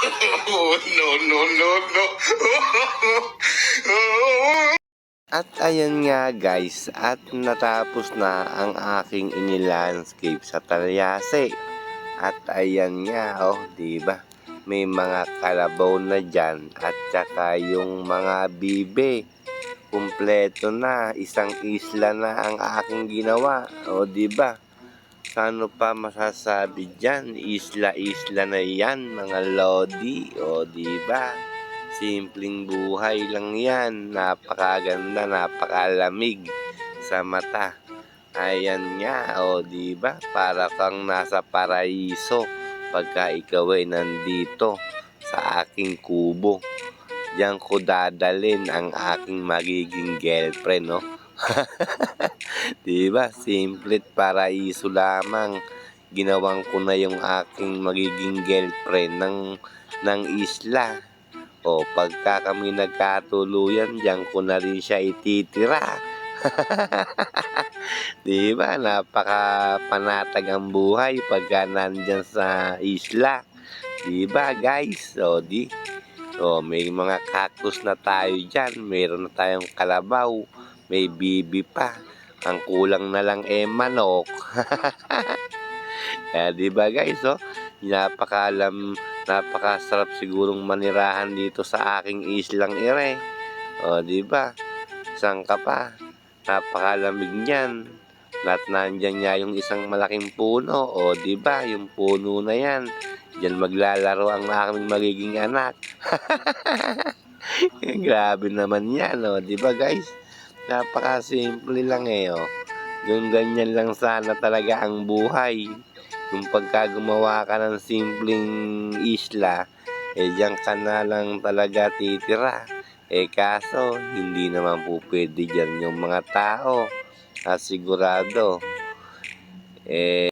Oh, no, no, no, no. At ayan nga guys, at natapos na ang aking inilandscape sa Talyase. At ayan nga, oh, di ba? May mga kalabaw na dyan at saka yung mga bibe. Kumpleto na, isang isla na ang aking ginawa. O di ba? Ano pa masasabi dyan? Isla-isla na yan, mga lodi. O di ba? Simpleng buhay lang yan. Napakaganda, napakalamig sa mata. Ayan nga, o di ba? Para kang nasa paraiso pagka ikaw ay nandito sa aking kubo. Diyan ko dadalin ang aking magiging girlfriend, no? di ba? Simple paraiso lamang. Ginawang ko na yung aking magiging girlfriend ng, ng isla. O pagka kami nagkatuluyan, diyan ko na rin siya ititira. Di ba? Napaka panatag ang buhay pagka nandyan sa isla. Di ba guys? O di. O may mga cactus na tayo dyan. Meron na tayong kalabaw. May bibi pa. Ang kulang na lang eh manok. Kaya di ba guys? O, napakalam, napakasarap sigurong manirahan dito sa aking islang ire. O di ba? Saan ka pa? Napakalamig niyan. At nandyan nga yung isang malaking puno. O, di ba? Yung puno na yan. Diyan maglalaro ang aming magiging anak. Grabe naman yan, o. Di ba, guys? Napaka-simple lang eh, o. Yung ganyan lang sana talaga ang buhay. Yung pagka gumawa ka ng simpleng isla, eh diyan ka na lang talaga titira. Eh kaso, hindi naman po pwede dyan yung mga tao. At sigurado, eh,